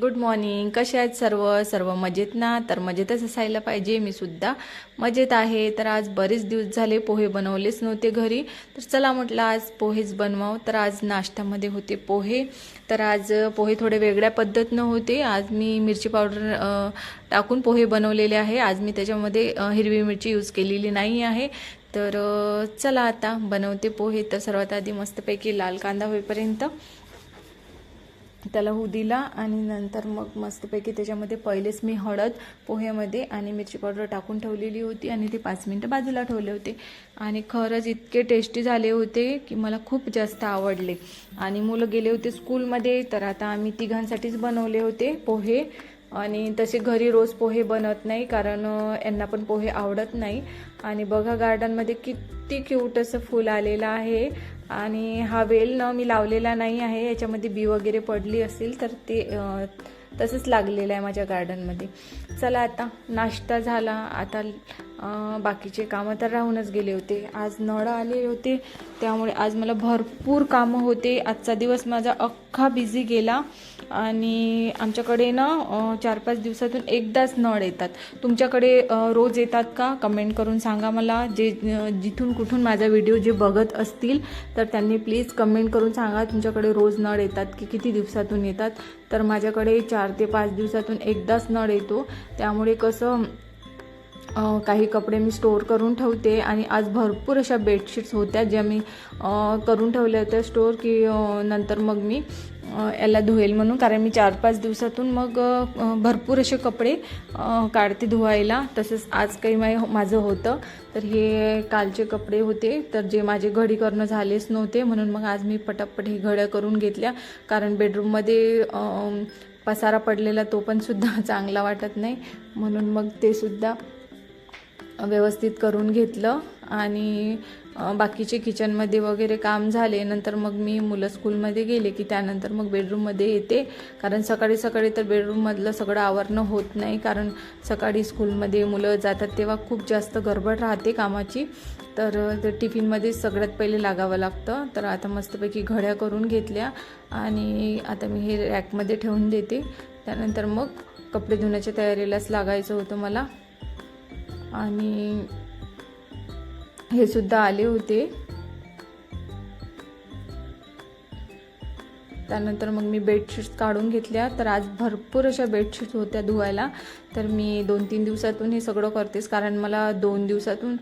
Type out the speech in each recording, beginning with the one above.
Good morning कसे आहेत सर्व? सर्व मजेत ना? तर मजेतच असायला पाहिजे. मी सुद्धा मजेत आहे. तर आज बरेच दिवस झाले पोहे बनवलेच नव्हते घरी. तर चला म्हटलं आज पोहेच बनवावं. तर आज नाश्त्यामध्ये होते पोहे. तर आज पोहे थोडे वेगळ्या पद्धतीनं होते. आज मी मिरची पावडर टाकून पोहे बनवलेले आहे. आज मी त्याच्यामध्ये हिरवी मिरची यूज केलेली नाही आहे. तर चला आता बनवते पोहे. तर सर्वात आधी मस्तपैकी लाल कांदा होईपर्यंत त्याला होऊ दिला आणि नंतर मग मस्तपैकी त्याच्यामध्ये पहिलेच मी हळद पोह्यामध्ये आणि मिरची पावडर टाकून ठेवलेली होती आणि ते पाच मिनटं बाजूला ठेवले होते. आणि खरंच इतके टेस्टी झाले होते की मला खूप जास्त आवडले. आणि मुलं गेले होते स्कूलमध्ये तर आता आम्ही तिघांसाठीच बनवले होते पोहे. आणि तसे घरी रोज पोहे बनत नाही कारण यांना पण पोहे आवडत नाही. आणि बघा गार्डनमध्ये किती क्यूट असं फूल आलेलं आहे. आणि हा वेल न मी लावलेला नाही आहे याच्यामध्ये बी वगैरे पडली असेल तर ते तसंच लागलेलं आहे माझ्या गार्डनमध्ये चला आता नाश्ता झाला. आता बाकीचे कामं तर राहूनच गेले होते. आज नळ आले होते त्यामुळे आज मला भरपूर कामं होते. आजचा दिवस माझा अख्खा बिझी गेला. आणि आमच्याकडे ना चार पाच दिवसातून एकदाच नळ येतात. तुमच्याकडे रोज येतात का? कमेंट करून सांगा मला. जे जिथून कुठून माझा व्हिडिओ जे बघत असतील तर त्यांनी प्लीज कमेंट करून सांगा. तुमच्याकडे रोज नळ येतात की किती दिवसातून येतात? तर माझ्याकडे चार ते पाच दिवसातून एकदाच नळ येतो. त्यामुळे कसं काही कपडे मी स्टोअर करून ठेवते आणि आज भरपूर अशा बेडशीट्स होत्या ज्या मी करून ठेवल्या होत्या स्टोअर की नंतर मग मी याला धुवेल म्हणून. कारण मी चार पाच दिवसातून मग भरपूर असे कपडे काढते धुवायला. तसेच आज काही मा माझं होतं. तर हे कालचे कपडे होते. तर जे माझे घडी करणं झालेच नव्हते. म्हणून मग आज मी पटापट हे घड्या करून घेतल्या. कारण बेडरूममध्ये पसारा पडलेला तो पण सुद्धा चांगला वाटत नाही. म्हणून मग ते सुद्धा व्यवस्थित करून घेतलं. आणि बाकीचे किचनमध्ये वगैरे काम झाले नंतर मग मी मुलं स्कूलमध्ये गेले की त्यानंतर मग बेडरूममध्ये येते. कारण सकाळी सकाळी तर बेडरूममधलं सगळं आवरणं होत नाही. कारण सकाळी स्कूलमध्ये मुलं जातात तेव्हा खूप जास्त गडबड राहते कामाची. तर ते टिफिनमध्ये सगळ्यात पहिले लागावं लागतं. तर आता मस्तपैकी घड्या करून घेतल्या आणि आता मी हे रॅकमध्ये ठेवून देते. त्यानंतर मग कपडे धुण्याच्या तयारीलाच लागायचं होतं मला. आणि हे सुद्धा आले होते. त्यानंतर मग मी बेडशीट्स काढून घेतल्या. तर आज भरपूर अशा बेडशीट्स होत्या धुवायला. तर मी दोन तीन दिवसातून हे सगळं करतेच कारण मला दोन दिवसातून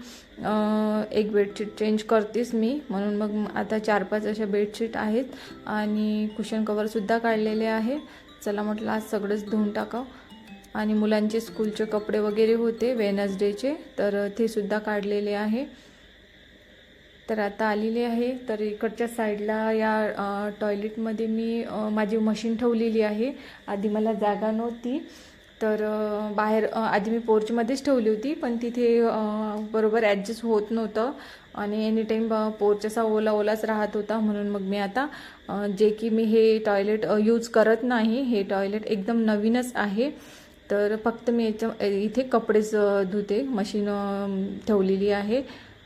एक बेडशीट चेंज करतेच मी. म्हणून मग आता चार पाच अशा बेडशीट आहेत. आणि कुशन कवरसुद्धा काढलेले आहे. चला म्हटलं आज सगळंच धुवून टाकावं. आणि मुलांचे स्कूलचे कपडे वगैरे होते वेनसडेचे तर ते सुद्धा काढलेले आहे. तर आता आलेली आहे. तर इकडच्या साईडला या टॉयलेटमध्ये मी माझी मशीन ठेवलेली आहे. आधी मला जागा नव्हती. तर बाहेर आधी मी पोर्चमध्येच ठेवली होती पण तिथे बरोबर ॲडजस्ट होत नव्हतं. आणि एनी टाईम पोर्च असा ओला ओलाच राहत होता म्हणून मग मी आता जे की मी हे टॉयलेट यूज करत नाही हे टॉयलेट एकदम नवीनच आहे. तर फक्त मी याच्या इथे कपडेच धुते मशीन ठेवलेली आहे.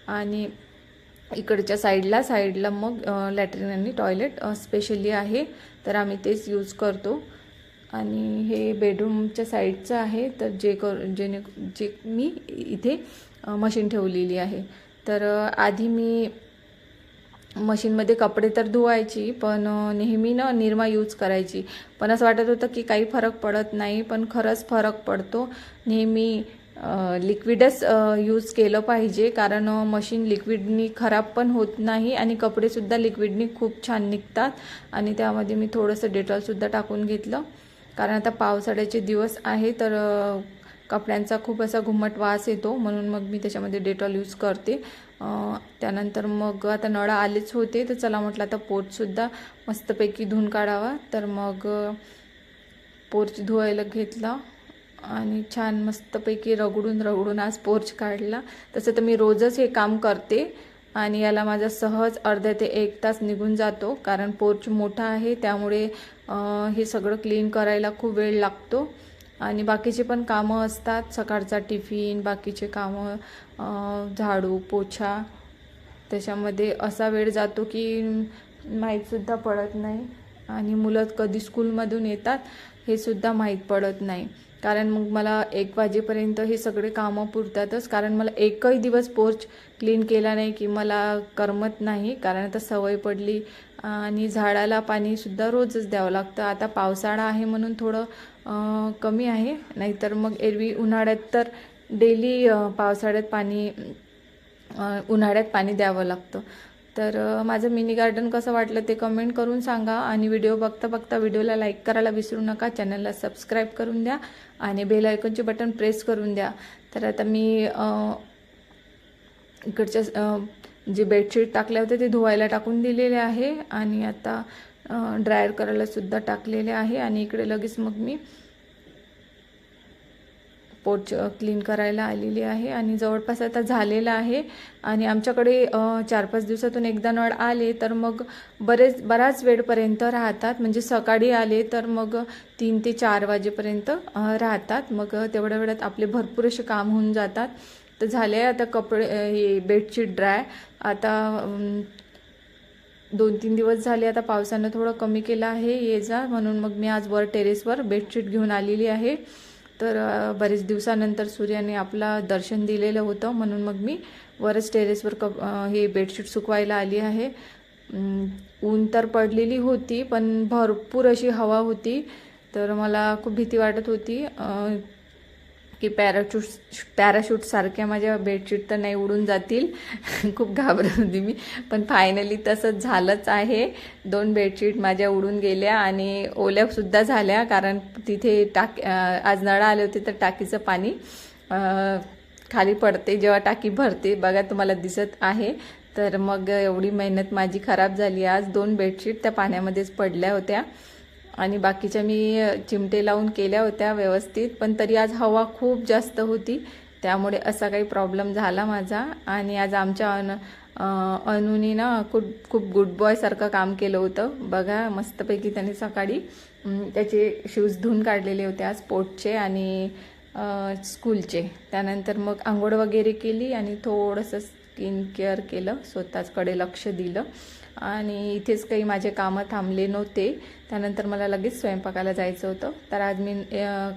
आणि इकडच्या साईडला साईडला मग लॅट्रिन आणि टॉयलेट स्पेशली आहे. तर आम्ही तेच यूज करतो. आणि हे बेडरूमच्या साईडचं आहे. तर जे कर जेणे जे मी इथे मशीन ठेवलेली आहे. तर आधी मी मशीनमध्ये कपडे तर धुवायची पण नेहमी ना निरमा यूज करायची. पण असं वाटत होतं की काही फरक पडत नाही पण खरंच फरक पडतो. नेहमी लिक्विडच यूज केलं पाहिजे. कारण मशीन लिक्विडनी खराब पण होत नाही आणि कपडेसुद्धा लिक्विडनी खूप छान निघतात. आणि त्यामध्ये मी थोडंसं डेटॉलसुद्धा टाकून घेतलं. कारण आता पावसाळ्याचे दिवस आहे तर कपड्यांचा खूप असा घुमट वास येतो. म्हणून मग मी त्याच्यामध्ये डेटॉल यूज करते. त्यानंतर मग आता नळा आलेच होते तर चला म्हटलं आता पोटसुद्धा मस्तपैकी धुवून काढावा. तर मग पोर्च धुवायला घेतला. आणि छान मस्तपैकी रगडून रगडून आज पोर्च काढला. तसं तर मी रोजच हे काम करते आणि याला माझा सहज अर्ध्या ते एक तास निघून जातो कारण पोर्च मोठा आहे त्यामुळे हे सगळं क्लीन करायला खूप वेळ लागतो. आणि बाकीचे पण कामं असतात सकाळचा टिफिन बाकीचे कामं झाडू पोछा. त्याच्यामध्ये असा वेळ जातो की माहीतसुद्धा पडत नाही. आणि मुलं कधी स्कूलमधून येतात हे सुद्धा माहीत पडत नाही. कारण मग मला एक वाजेपर्यंत हे सगळे कामं पुरतातच. कारण मला एकही दिवस पोर्च क्लीन केला नाही की मला करमत नाही. कारण आता सवय पडली आणि झाडाला पाणीसुद्धा रोजच द्यावं लागतं. आता पावसाळा आहे म्हणून थोडं कमी आहे. नाहीतर मग एरवी उन्हाळ्यात तर डेली पावसाळ्यात पाणी उन्हाळ्यात पाणी द्यावं लागतं. तर माझं मिनी गार्डन कसं वाटलं ते कमेंट करून सांगा आणि व्हिडिओ बघता बघता व्हिडिओला लाईक करायला विसरू नका. चॅनलला सबस्क्राईब करून द्या आणि बेल आयकॉनचे बटन प्रेस करून द्या. तर आता मी इकडच्या जे बेडशीट टाकले होते ते धुवायला टाकून दिलेले आहे आणि आता ड्रायर करायला सुद्धा टाकलेले आहे आणि इकडे लगेच मग मी पोट क्लीन करायला आलेली आहे आणि जवळपास आता झालेलं आहे. आणि आमच्याकडे चार पाच दिवसातून एकदा नळ आले तर मग बरेच बराच वेळपर्यंत राहतात. म्हणजे सकाळी आले तर मग तीन ते चार वाजेपर्यंत राहतात. मग तेवढ्या वेळात आपले भरपूर असे काम होऊन जातात. तर झाले आता कपडे हे बेडशीट ड्राय. आता दोन तीन दिवस झाले आता पावसानं थोडं कमी केलं आहे ये जा. म्हणून मग मी आज वर टेरेसवर बेडशीट घेऊन आलेली आहे. तर बरेच दिवसानंतर सूर्याने आपला दर्शन दिलेलं होतं. म्हणून मग मी वरच टेरेसवर कप हे बेडशीट सुकवायला आली आहे. ऊन तर पडलेली होती पण भरपूर अशी हवा होती. तर मला खूप भीती वाटत होती. की पॅराशूट पॅराशूटसारख्या माझ्या बेडशीट तर नाही उडून जातील. खूप घाबरत होती मी. पण फायनली तसंच झालंच आहे. दोन बेडशीट माझ्या उडून गेल्या आणि ओल्यासुद्धा झाल्या कारण तिथे टाकी आज नळा आले होते तर टाकीचं पाणी खाली पडते. जेव्हा टाकी भरते बघा तुम्हाला दिसत आहे. तर मग एवढी मेहनत माझी खराब झाली. आज दोन बेडशीट त्या पाण्यामध्येच पडल्या होत्या. आणि बाकीच्या मी चिमटे लावून केल्या होत्या व्यवस्थित पण तरी आज हवा खूप जास्त होती. त्यामुळे असा काही प्रॉब्लेम झाला माझा. आणि आज आमच्या अन अनुनी ना खूप खूप गुड बॉयसारखं काम केलं होतं. बघा मस्तपैकी त्याने सकाळी त्याचे शूज धुवून काढलेले होते आज स्पोर्टचे आणि स्कूलचे त्यानंतर मग आंघोळ वगैरे केली आणि थोडंसं स्किन केअर केलं स्वतःचकडे लक्ष दिलं. आणि इथेच काही माझे कामं थांबले नव्हते. त्यानंतर मला लगेच स्वयंपाकाला जायचं होतं. तर आज मी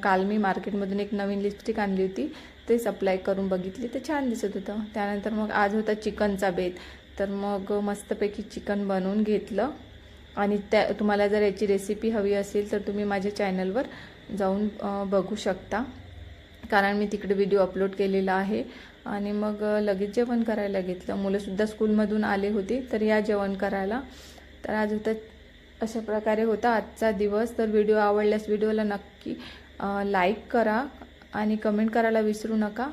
काल मी मार्केटमधून एक नवीन लिपस्टिक आणली होती. ते सप्लाय करून बघितली. तर छान दिसत होतं. त्यानंतर मग आज होता चिकनचा बेत. तर मग मस्तपैकी चिकन बनवून घेतलं. आणि त्या तुम्हाला जर याची रेसिपी हवी असेल तर तुम्ही माझ्या चॅनलवर जाऊन बघू शकता. कारण मी तिकडे व्हिडिओ अपलोड केलेला आहे. आणि मग लगेच जेवण करायला घेतलं. मुलंसुद्धा स्कूलमधून आले होते तर या जेवण करायला. तर आज होतं अशा प्रकारे होता आजचा दिवस. तर व्हिडिओ आवडल्यास व्हिडिओला नक्की लाईक करा आणि कमेंट करायला विसरू नका.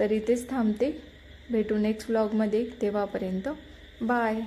तर इथेच थांबते. भेटू नेक्स्ट व्लॉगमध्ये तेव्हापर्यंत. बाय.